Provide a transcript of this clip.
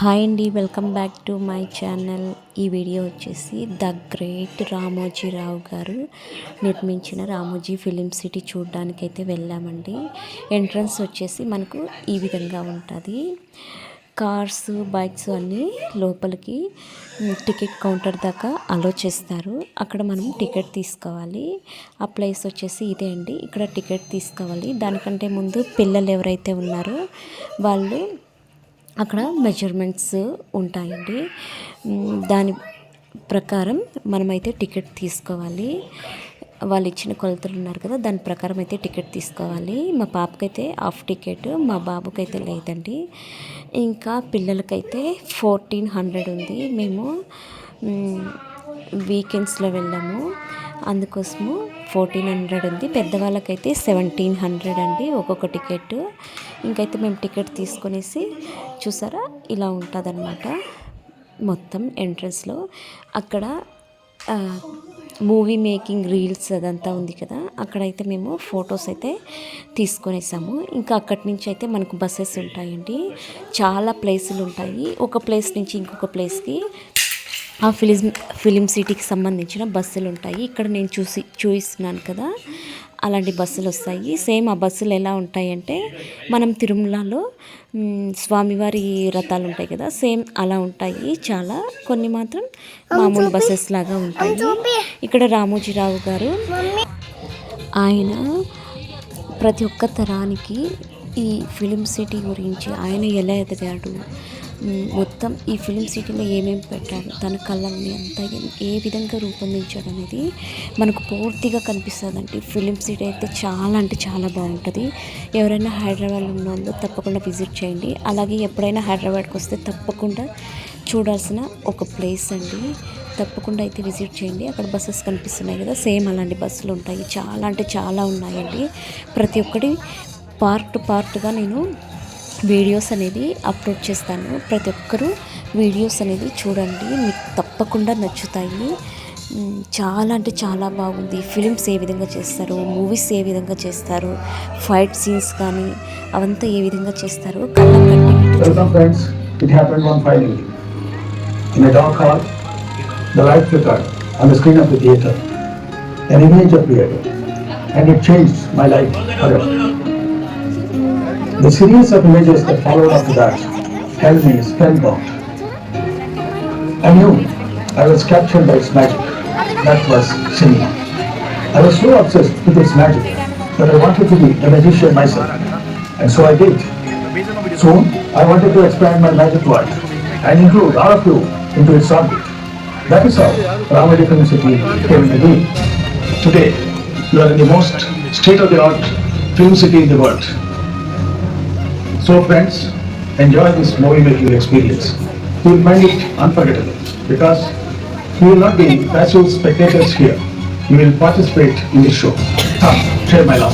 Hi అండి welcome back to my channel. ఈ video వచ్చేసి ద గ్రేట్ రామోజీరావు గారు నిర్మించిన రామోజీ ఫిలిం సిటీ చూడడానికి అయితే వెళ్ళామండి. ఎంట్రన్స్ వచ్చేసి మనకు ఈ విధంగా ఉంటుంది. కార్స్ బైక్స్ అన్నీ లోపలికి టికెట్ కౌంటర్ దాకా అలో చేస్తారు. అక్కడ మనం టికెట్ తీసుకోవాలి. ఆ ప్లేస్ వచ్చేసి ఇదే అండి. ఇక్కడ టికెట్ తీసుకోవాలి. దానికంటే ముందు పిల్లలు ఎవరైతే ఉన్నారో వాళ్ళు అక్కడ మెజర్మెంట్స్ ఉంటాయండి. దాని ప్రకారం మనమైతే టికెట్ తీసుకోవాలి. వాళ్ళు ఇచ్చిన కొలతలు ఉన్నారు కదా దాని ప్రకారం అయితే టికెట్ తీసుకోవాలి. మా పాపకైతే హాఫ్ టికెట్ మా బాబుకైతే లేదండి. ఇంకా పిల్లలకైతే ఫోర్టీన్ హండ్రెడ్ ఉంది. మేము వీకెండ్స్లో వెళ్ళాము. అందుకోసము ఫోర్టీన్ హండ్రెడ్ ఉంది. పెద్దవాళ్ళకైతే సెవెంటీన్ హండ్రెడ్ అండి ఒక్కొక్క టికెట్. ఇంకైతే మేము టికెట్ తీసుకొనేసి చూసారా? ఇలా ఉంటుందన్నమాట మొత్తం ఎంట్రన్స్లో. అక్కడ మూవీ మేకింగ్ రీల్స్ అదంతా ఉంది కదా? అక్కడైతే మేము ఫొటోస్ అయితే తీసుకొనేసాము. ఇంకా అక్కడి నుంచి అయితే మనకు బస్సెస్ ఉంటాయండి. చాలా ప్లేసులు ఉంటాయి ఒక ప్లేస్ నుంచి ఇంకొక ప్లేస్కి ఆ ఫిలిం ఫిలిం సిటీకి సంబంధించిన బస్సులు ఉంటాయి. ఇక్కడ నేను చూసి చూపిస్తున్నాను కదా అలాంటి బస్సులు వస్తాయి. సేమ్ ఆ బస్సులు ఎలా ఉంటాయంటే మనం తిరుమలలో స్వామివారి రథాలు ఉంటాయి కదా సేమ్ అలా ఉంటాయి. చాలా కొన్ని మాత్రం మామూలు బస్సెస్ లాగా ఉంటాయి. ఇక్కడ రామోజీరావు గారు ఆయన ప్రతి ఒక్క తరానికి ఈ ఫిలిం సిటీ గురించి ఆయన ఎలా ఎదిగాడు మొత్తం ఈ ఫిలిం సిటీలో ఏమేమి పెట్టారు తన కళల్ని అంతా ఏ- ఏ విధంగా రూపొందించాడు అనేది మనకు పూర్తిగా కనిపిస్తుందండి. ఫిలిం సిటీ అయితే చాలా అంటే చాలా బాగుంటుంది. ఎవరైనా హైదరాబాద్లో ఉన్న వాళ్ళు తప్పకుండా విజిట్ చేయండి. అలాగే ఎప్పుడైనా హైదరాబాద్కి వస్తే తప్పకుండా చూడాల్సిన ఒక ప్లేస్ అండి. తప్పకుండా అయితే విజిట్ చేయండి. అక్కడ బస్సెస్ కనిపిస్తున్నాయి కదా సేమ్ అలాంటి బస్సులు ఉంటాయి. చాలా అంటే చాలా ఉన్నాయండి. ప్రతి ఒక్కటి పార్ట్ పార్ట్గా నేను వీడియోస్ అనేది అప్లోడ్ చేస్తాను. ప్రతి ఒక్కరూ వీడియోస్ అనేది చూడండి. మీకు తప్పకుండా నచ్చుతాయి. చాలా అంటే చాలా బాగుంది. ఫిలిమ్స్ ఏ విధంగా చేస్తారు మూవీస్ ఏ విధంగా చేస్తారు ఫైట్ సీన్స్ కానీ అవంతా ఏ విధంగా చేస్తారు The series of images that followed after that held me spellbound. I knew I was captured by its magic. That was cinema. I was so obsessed with its magic that I wanted to be a magician myself. And so I did. Soon, I wanted to expand my magic world and include all of you into its orbit. That is how Ramadi City came into being. Today, you are in the most state-of-the-art film city in the world. So friends, enjoy this movie-making experience. You will find it unforgettable because you will not be passive spectators here. You will participate in the show. Come, share my love.